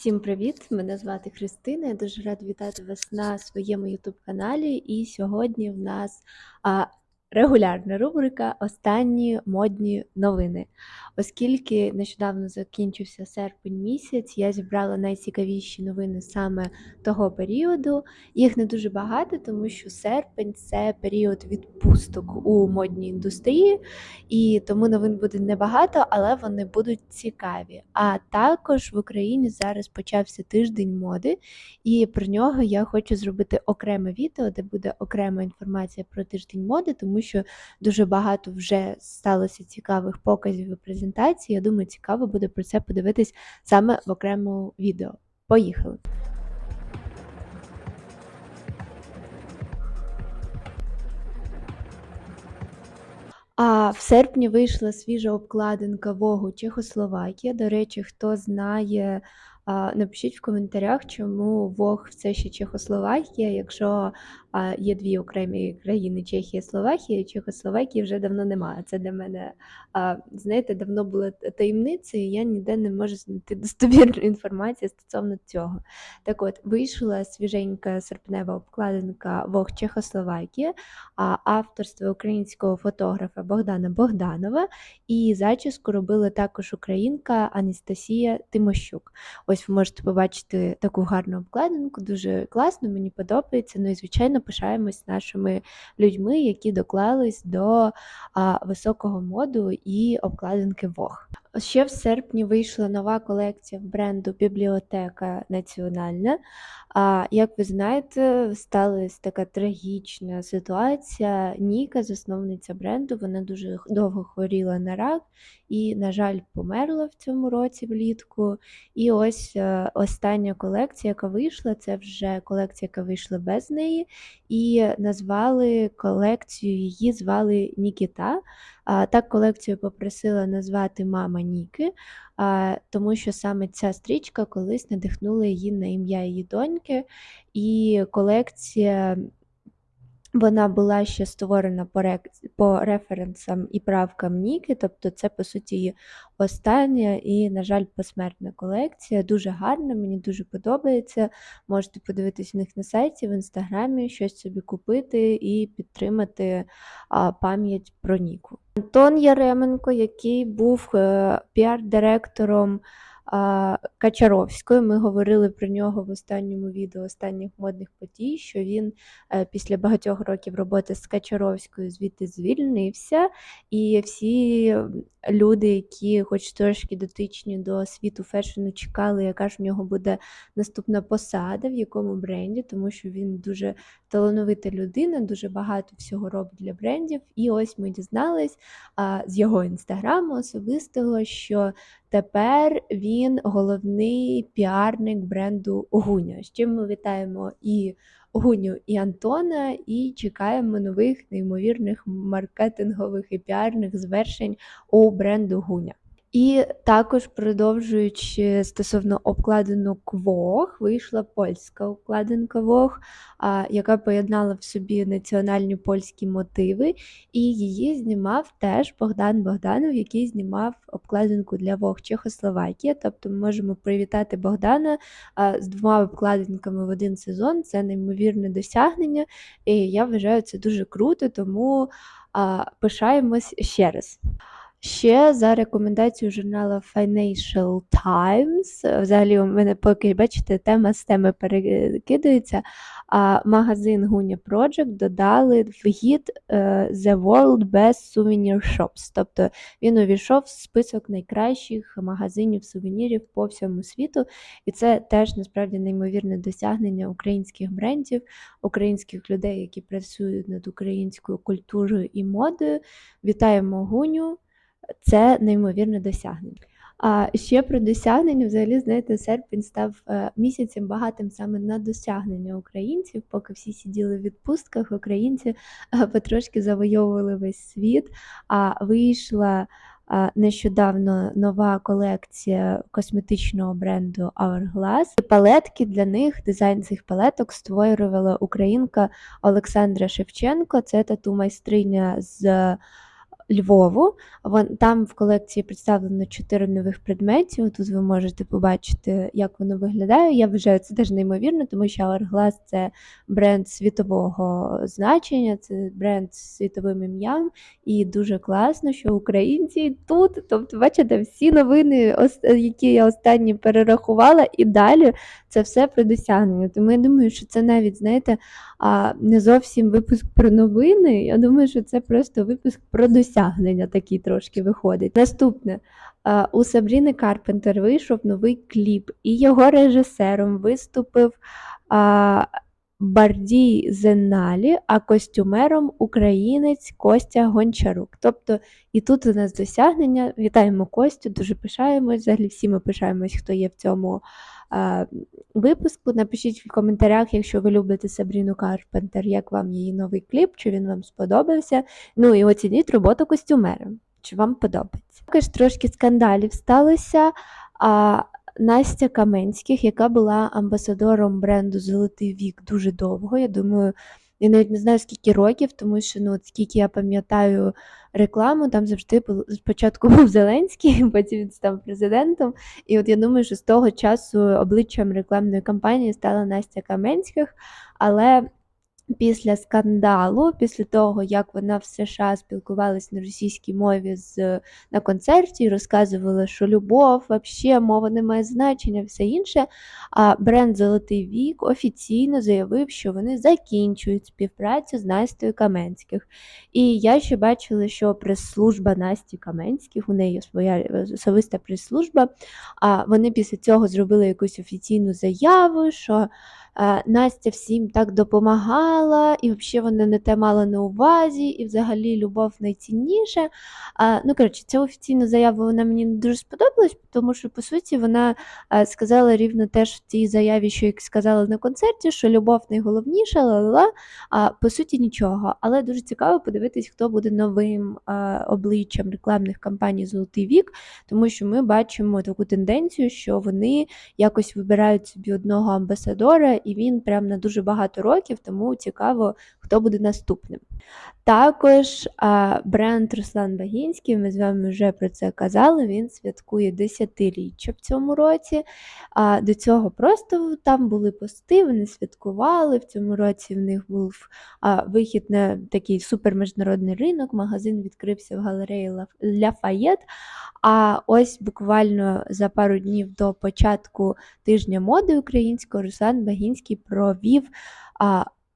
Всім привіт! Мене звати Христина. Я дуже рада вітати вас на своєму youtube каналі. І сьогодні в нас регулярна рубрика Останні модні новини. Оскільки нещодавно закінчився серпень місяць, я зібрала найцікавіші новини саме того періоду. Їх не дуже багато, тому що серпень це період відпусток у модній індустрії, і тому новин буде небагато, але вони будуть цікаві. А також в Україні зараз почався тиждень моди, і про нього я хочу зробити окреме відео, де буде окрема інформація про тиждень моди, тому що дуже багато вже сталося цікавих показів і презентацій. Я думаю, цікаво буде про це подивитись саме в окремому відео. Поїхали! А в серпні вийшла свіжа обкладинка Вогу Чехословакія. До речі, хто знає, напишіть в коментарях, чому Вог все ще Чехословакія, якщо є дві окремі країни Чехія Словакія, Чехословакії вже давно немає. Це для мене, знаєте, давно була таємницею, я ніде не можу знайти достовірну інформацію стосовно цього. Так от, вийшла свіженька серпнева обкладинка Вог Чехословакія, авторство українського фотографа Богдана Богданова, і зачіску робила також українка Анастасія Тимощук. Ось ви можете побачити таку гарну обкладинку, дуже класно, мені подобається. Ну і звичайно пишаємось нашими людьми, які доклались до а, високого моду і обкладинки Вог. Ще в серпні вийшла нова колекція в бренду Бібліотека Національна. А як ви знаєте, сталася така трагічна ситуація. Ніка, засновниця бренду, вона дуже довго хворіла на рак і, на жаль, померла в цьому році влітку. І ось е, остання колекція, яка вийшла, це вже колекція, яка вийшла без неї, і назвали колекцію її звали Нікіта. Так колекцію попросила назвати Мама Ніки, тому що саме ця стрічка колись надихнула її на ім'я її доньки, і колекція вона була ще створена по по референсам і правкам Ніки, тобто це, по суті, її остання і, на жаль, посмертна колекція. Дуже гарна, мені дуже подобається. Можете подивитись в них на сайті, в інстаграмі, щось собі купити і підтримати пам'ять про Ніку. Антон Яременко, який був е, піар-директором. Качаровською. Ми говорили про нього в останньому відео останніх модних подій, що він е, після багатьох років роботи з Качаровською звідти звільнився, і всі люди, які, хоч трошки дотичні до світу фешену, чекали, яка ж в нього буде наступна посада, в якому бренді, тому що він дуже талановита людина, дуже багато всього робить для брендів. І ось ми дізнались з його інстаграму особистого, що тепер він головний піарник бренду Гуня. З чим ми вітаємо і Гуню і Антона, і чекаємо нових неймовірних маркетингових і піарних звершень у бренду Гуня. І також, продовжуючи стосовно обкладинок Вог, вийшла польська обкладинка Вог, яка поєднала в собі національні польські мотиви, і її знімав теж Богдан Богданов, який знімав обкладинку для Вог Чехословакія. Тобто ми можемо привітати Богдана з двома обкладинками в один сезон. Це неймовірне досягнення, і я вважаю це дуже круто, тому пишаємось ще раз. Ще за рекомендацією журналу Financial Times, взагалі, у мене поки бачите, тема з теми перекидується. А магазин Gunya Project додали вхід е, The World Best Souvenir Shops. Тобто він увійшов в список найкращих магазинів сувенірів по всьому світу. І це теж насправді неймовірне досягнення українських брендів, українських людей, які працюють над українською культурою і модою. Вітаємо Гуню! Це неймовірне досягнення. А ще про досягнення, взагалі, знаєте, серпень став е, місяцем багатим саме на досягнення українців. Поки всі сиділи в відпустках, українці е, потрошки завойовували весь світ. А вийшла е, нещодавно нова колекція косметичного бренду Hourglass. І Палетки для них, дизайн цих палеток створювала українка Олександра Шевченко. Це тату майстриня з Львову. Там в колекції представлено 4 нових предметів. Тут ви можете побачити, як воно виглядає. Я вважаю, це теж неймовірно, тому що Hourglass – це бренд світового значення, це бренд з світовим ім'ям, і дуже класно, що українці тут. Тобто, бачите, всі новини, які я останні перерахувала, і далі це все про досягнення. Тому я думаю, що це навіть, знаєте, не зовсім випуск про новини. Я думаю, що це просто випуск про досягнення такий трошки виходить. Наступне. У Сабріни Карпентер вийшов новий кліп, і його режисером виступив Бардій Зеналі, а костюмером українець Костя Гончарук. Тобто і тут у нас досягнення. Вітаємо Костю, дуже пишаємось. Взагалі всі ми пишаємось, хто є в цьому випуску. Напишіть в коментарях, якщо ви любите Сабріну Карпентер, як вам її новий кліп, чи він вам сподобався. Ну і оцініть роботу костюмера, чи вам подобається. Також трошки скандалів сталося. А, Настя Каменських, яка була амбасадором бренду Золотий вік дуже довго. Я думаю, я навіть не знаю скільки років, тому що ну, от скільки я пам'ятаю рекламу, там завжди був, спочатку був Зеленський, потім він став президентом. І от я думаю, що з того часу обличчям рекламної кампанії стала Настя Каменських, але після скандалу, після того, як вона в США спілкувалась на російській мові з, на концерті розказувала, що любов, взагалі, мова не має значення, все інше. А бренд Золотий вік офіційно заявив, що вони закінчують співпрацю з Настею Каменських. І я ще бачила, що прес-служба Насті Каменських, у неї своя особиста прес-служба, а вони після цього зробили якусь офіційну заяву, що Настя всім так допомагала, і взагалі вона не те мала на увазі, і взагалі любов найцінніше. Ну, коротше, ця офіційна заява вона мені не дуже сподобалась, тому що, по суті, вона сказала рівно теж в тій заяві, що як сказала на концерті, що любов найголовніша, ла-ла-ла, а по суті нічого. Але дуже цікаво подивитись, хто буде новим обличчям рекламних кампаній Золотий вік, тому що ми бачимо таку тенденцію, що вони якось вибирають собі одного амбасадора і він прям на дуже багато років, тому цікаво, хто буде наступним. Також бренд Руслан Багінський, ми з вами вже про це казали, він святкує десятиріччя в цьому році. До цього просто там були пости, вони святкували. В цьому році в них був вихід на такий суперміжнародний ринок, магазин відкрився в галереї Ляфаєт. А ось буквально за пару днів до початку тижня моди українського Руслан Багінський провів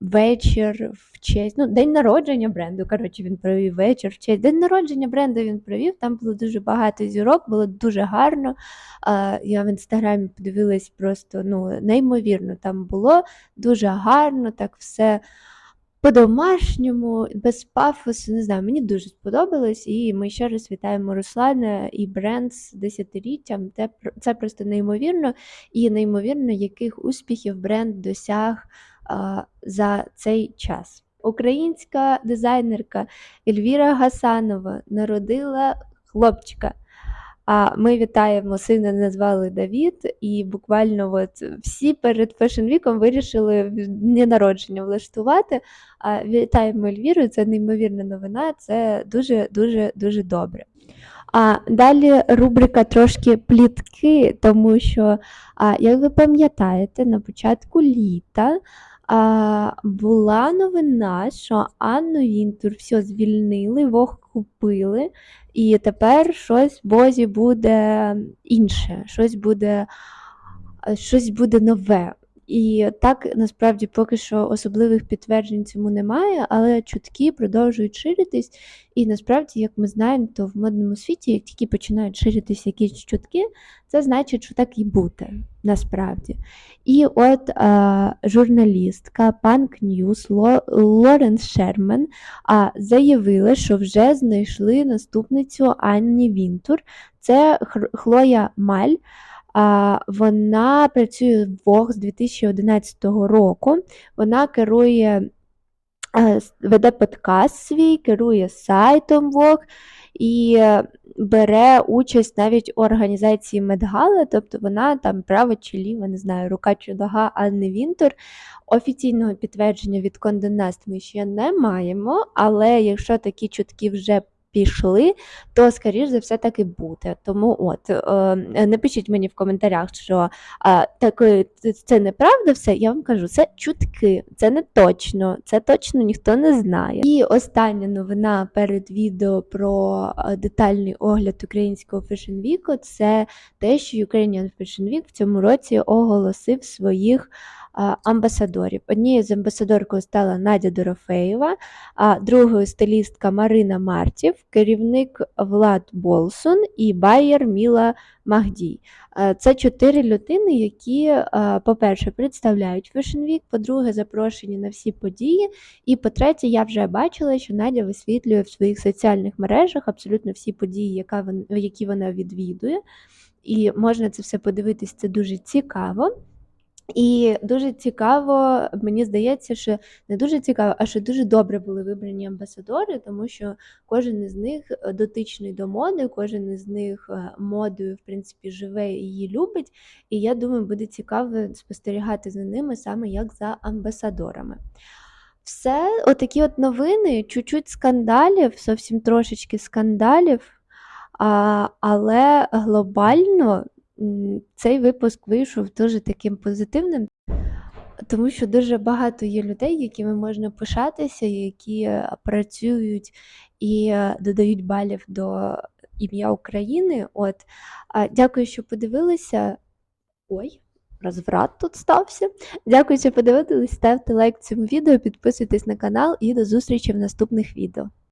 вечір в честь, ну, день народження бренду. Коротше, він провів вечір в честь. День народження бренду він провів. Там було дуже багато зірок, було дуже гарно. А, Я в інстаграмі подивилась просто ну, неймовірно. Там було дуже гарно, так все по-домашньому, без пафосу, не знаю, мені дуже сподобалось, і ми ще раз вітаємо Руслана і бренд з десятиріттям. Це просто неймовірно, і неймовірно, яких успіхів бренд досяг за цей час. Українська дизайнерка Ельвіра Гасанова народила хлопчика. А ми вітаємо сина, назвали Давід, і буквально от всі перед Fashion віком вирішили дні народження влаштувати. А Вітаємо Ельвіру, це неймовірна новина, це дуже дуже дуже добре. А далі рубрика трошки плітки, тому що, а, як ви пам'ятаєте, на початку літа а, була новина, що Анну Вінтур все звільнили, Вог купили, і тепер щось Бозі буде інше, щось буде, щось буде нове. І так насправді поки що особливих підтверджень цьому немає, але чутки продовжують ширитись. І насправді, як ми знаємо, то в модному світі, як тільки починають ширитись якісь чутки, це значить, що так і буде насправді. І от а, журналістка Punk News Лоренс Шерман а, заявила, що вже знайшли наступницю Анні Вінтур. Це Хлоя Маль. Вона працює в Vogue з 2011 року. Вона керує, е, веде подкаст свій, керує сайтом Vogue і бере участь навіть у організації Медгала, тобто вона там права чи ліва, не знаю, рука чи нога Анни Вінтур. Офіційного підтвердження від Nast ми ще не маємо, але якщо такі чутки вже пішли, то скоріш за все так і буде. Тому от е, напишіть мені в коментарях, що а, таке, це неправда все. Я вам кажу, це чутки, це не точно, це точно ніхто не знає. І остання новина перед відео про е, детальний огляд українського Fashion Week – це те, що Ukrainian Fashion Week в цьому році оголосив своїх амбасадорів. Однією з амбасадоркою стала Надя Дорофеєва, а другою стилістка Марина Мартів, керівник Влад Болсун і байер Міла Магдій. Це чотири людини, які, по-перше, представляють Fashion Week, по-друге, запрошені на всі події. І по-третє, я вже бачила, що Надя висвітлює в своїх соціальних мережах абсолютно всі події, які вона відвідує. І можна це все подивитись, це дуже цікаво. І дуже цікаво, мені здається, що не дуже цікаво, а що дуже добре були вибрані амбасадори, тому що кожен із них е, дотичний до моди, кожен із них е, модою, в принципі, живе і її любить. І я думаю, буде цікаво спостерігати за ними саме як за амбасадорами. Все, отакі от новини, чуть-чуть скандалів, зовсім трошечки скандалів. А, але глобально цей випуск вийшов дуже таким позитивним, тому що дуже багато є людей, якими можна пишатися, які е, працюють і е, додають балів до ім'я України. От, дякую, що подивилися. Ой, розврат тут стався. Дякую, що подивились. Ставте лайк цьому відео, підписуйтесь на канал і до зустрічі в наступних відео.